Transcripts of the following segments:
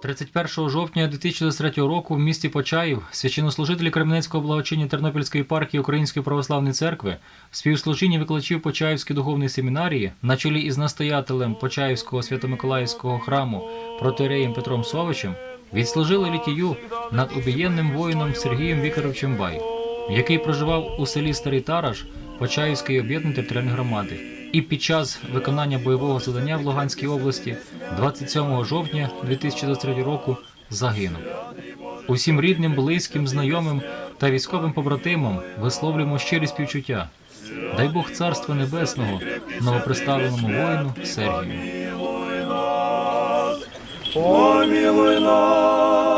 31 жовтня 2023 року в місті Почаїв священнослужителі Кременецького благочиння Тернопільської єпархії Української православної церкви в співслужінні викладачів Почаївської духовної семінарії на чолі із настоятелем Почаївського свято-миколаївського храму протиереєм Петром Совичем відслужили літію над обієнним воїном Сергієм Вікторовичем Бай, який проживав у селі Старий Тараж Почаївської об'єднаної територіальної громади. І під час виконання бойового завдання в Луганській області 27 жовтня 2023 року загинув. Усім рідним, близьким, знайомим та військовим побратимам висловлюємо щирі співчуття. Дай Бог царства небесного новоприставленому воїну Сергію. Помилуй нас,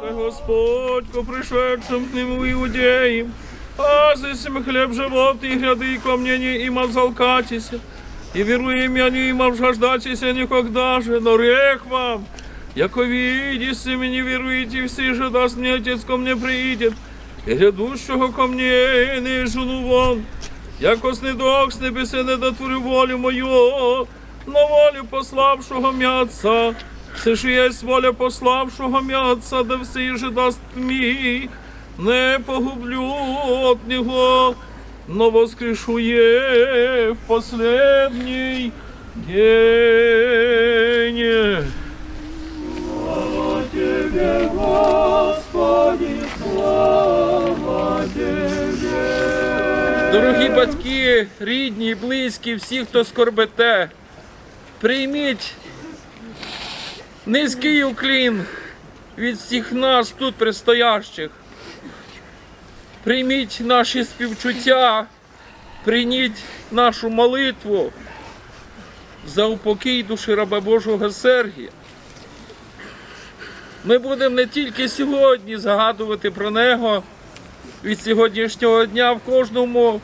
Господь, по пришедшим к нему иудеям, азисим хлеб животный, гряды и камнения им обзалкатися, и веруем они им обжаждатися никогда же, но рех вам, яко видите, не веруете, все же даст мне Отец ко мне приидет, і грядущого ко мне не жону вон, яко снедок з небеси не дотворю волю мою, но волю пославшого мя Отца, все ж есть воля пославшого мя Отца, да все же даст мій, не погублю от Него, но воскрешує в последний день. Слава Тебе, Господи, слава Тебе. Дорогі батьки, рідні, близькі, всі, хто скорбите, прийміть низький уклін від всіх нас тут предстоящих. Прийміть наші співчуття, прийміть нашу молитву за упокій душі раба Божого Сергія. Ми будемо не тільки сьогодні згадувати про нього від сьогоднішнього дня в кожному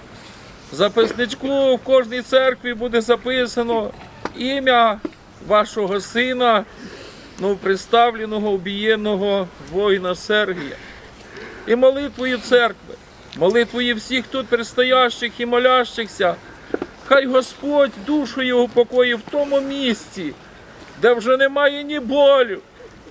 записничку, в кожній церкві буде записано ім'я вашого сина, ну, представленого, обієнного воїна Сергія. І молитвою церкви, молитвою всіх тут предстоящих і молящихся, хай Господь душу його покої в тому місці, де вже немає ні болю,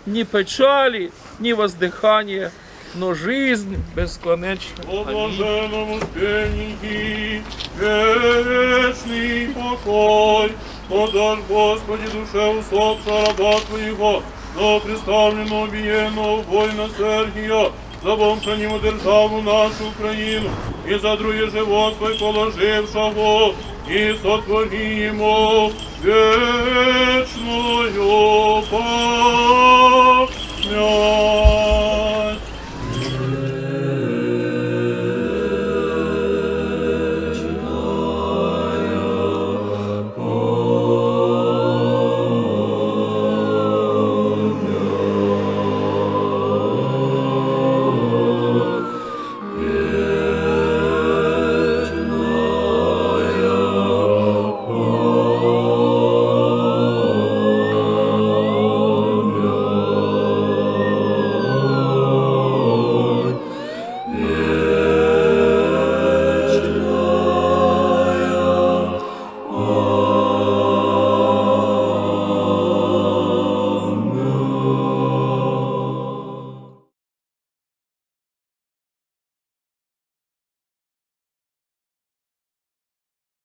ні печалі, ні воздихання, но жизнь безконечна. О блаженному спільники, вечний покой, подай, Господи, душе усопша раба Твоего, но представленного обієнного воина Сергія, за бомшаніму державу нашу Украину, і за друге живот свой положившого, і сотворімо вечную пам'ять.